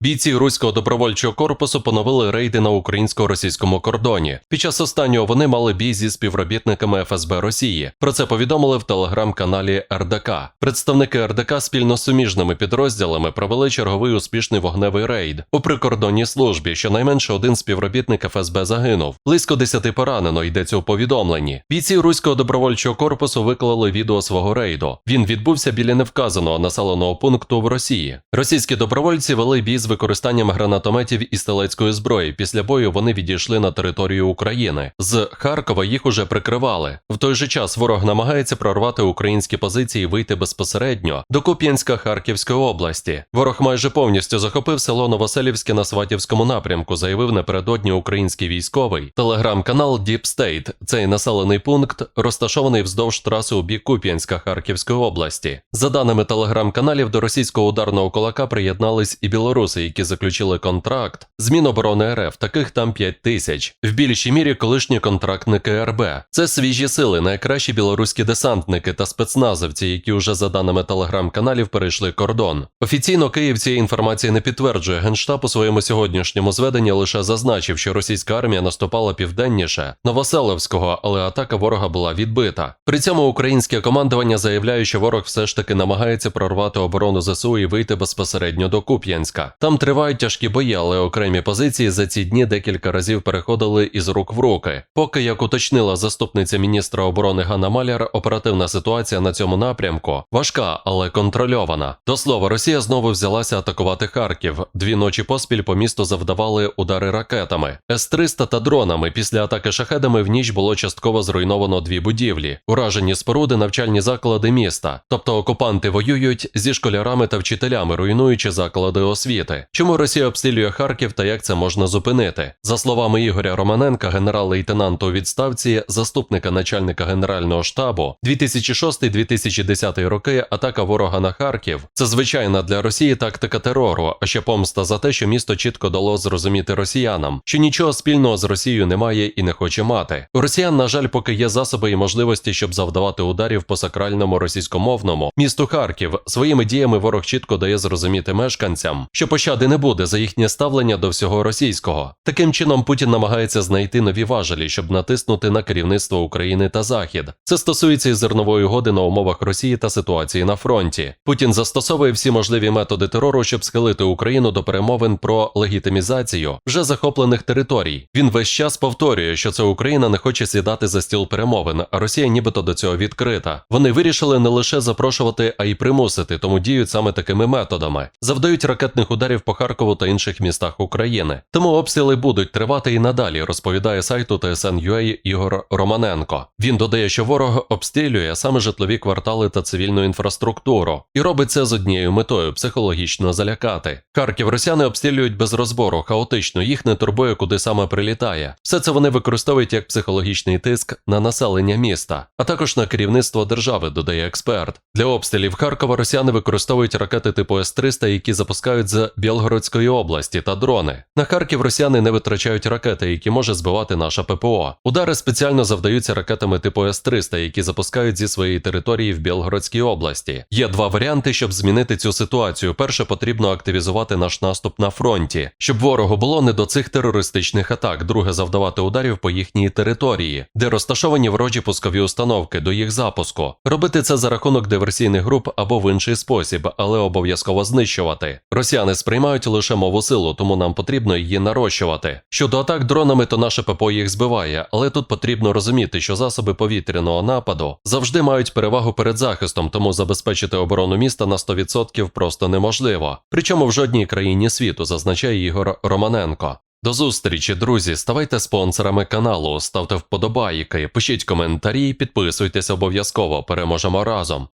Бійці руського добровольчого корпусу поновили рейди на українсько-російському кордоні. Під час останнього вони мали бій зі співробітниками ФСБ Росії. Про це повідомили в телеграм-каналі РДК. Представники РДК спільно з суміжними підрозділами провели черговий успішний вогневий рейд у прикордонній службі. Щонайменше один співробітник ФСБ загинув. Близько десяти поранено йдеться у повідомленні. Бійці руського добровольчого корпусу виклали відео свого рейду. Він відбувся біля невказаного населеного пункту в Росії. Російські добровольці вели бій з використанням гранатометів і стрілецької зброї. Після бою вони відійшли на територію України. З Харкова їх уже прикривали. В той же час ворог намагається прорвати українські позиції і вийти безпосередньо до Куп'янська Харківської області. Ворог майже повністю захопив село Новоселівське на Сватівському напрямку, заявив напередодні український військовий. Телеграм-канал Deep State. Цей населений пункт розташований вздовж траси у бік Куп'янська Харківської області. За даними телеграм-каналів, до російського ударного кулака приєднались і білоруси, які заключили контракт з Міноборони РФ. Таких там 5 тисяч. В більшій мірі колишні контрактники РБ. Це свіжі сили, найкращі білоруські десантники та спецназовці, які вже за даними телеграм-каналів перейшли кордон. Офіційно Київ цієї інформації не підтверджує. Генштаб у своєму сьогоднішньому зведенні лише зазначив, що російська армія наступала південніше Новоселовського, але атака ворога була відбита. При цьому українське командування заявляє, що ворог все ж таки намагається прорвати оборону ЗСУ і вийти безпосередньо до Куп'янська. Там тривають тяжкі бої, але окремі позиції за ці дні декілька разів переходили із рук в руки. Поки як уточнила заступниця міністра оборони Ганна Маляр, оперативна ситуація на цьому напрямку важка, але контрольована. До слова, Росія знову взялася атакувати Харків. Дві ночі поспіль по місту завдавали удари ракетами, С-300 та дронами. Після атаки шахедами в ніч було частково зруйновано дві будівлі, уражені споруди, навчальні заклади міста. Тобто окупанти воюють зі школярами та вчителями, руйнуючи заклади освіти. Чому Росія обстрілює Харків та як це можна зупинити? За словами Ігоря Романенка, генерал-лейтенанта у відставці, заступника начальника генерального штабу, 2006-2010 роки атака ворога на Харків це звичайна для Росії тактика терору, а ще помста за те, що місто чітко дало зрозуміти росіянам, що нічого спільного з Росією немає і не хоче мати. У росіян, на жаль, поки є засоби і можливості, щоб завдавати ударів по сакральному російськомовному місту Харків. Своїми діями ворог чітко дає зрозуміти мешканцям, що пощади не буде за їхнє ставлення до всього російського. Таким чином Путін намагається знайти нові важелі, щоб натиснути на керівництво України та Захід. Це стосується і зернової угоди на умовах Росії та ситуації на фронті. Путін застосовує всі можливі методи терору, щоб схилити Україну до перемовин про легітимізацію вже захоплених територій. Він весь час повторює, що це Україна не хоче сідати за стіл перемовин, а Росія нібито до цього відкрита. Вони вирішили не лише запрошувати, а й примусити, тому діють саме такими методами. Завдають ракетних ударів по Харкову та інших містах України. Тому обстріли будуть тривати і надалі, розповідає сайту TSN.ua Ігор Романенко. Він додає, що ворог обстрілює саме житлові квартали та цивільну інфраструктуру, і робить це з однією метою психологічно залякати. Харків росіяни обстрілюють без розбору, хаотично, їх не турбує, куди саме прилітає. Все це вони використовують як психологічний тиск на населення міста, а також на керівництво держави, додає експерт. Для обстрілів Харкова росіяни використовують ракети типу С-300, які запускають з Білгородської області та дрони. На Харків росіяни не витрачають ракети, які може збивати наша ППО. Удари спеціально завдаються ракетами типу С-300, які запускають зі своєї території в Білгородській області. Є два варіанти, щоб змінити цю ситуацію. Перше, потрібно активізувати наш наступ на фронті, щоб ворогу було не до цих терористичних атак. Друге, завдавати ударів по їхній території, де розташовані ворожі пускові установки до їх запуску. Робити це за рахунок диверсійних груп або в інший спосіб, але обов'язково знищувати. Росіяни сприймають лише мову силу, тому нам потрібно її нарощувати. Щодо атак дронами, то наше ППО їх збиває, але тут потрібно розуміти, що засоби повітряного нападу завжди мають перевагу перед захистом, тому забезпечити оборону міста на 100% просто неможливо. Причому в жодній країні світу, зазначає Ігор Романенко. До зустрічі, друзі. Ставайте спонсорами каналу, ставте вподобайки, пишіть коментарі, підписуйтесь обов'язково. Переможемо разом.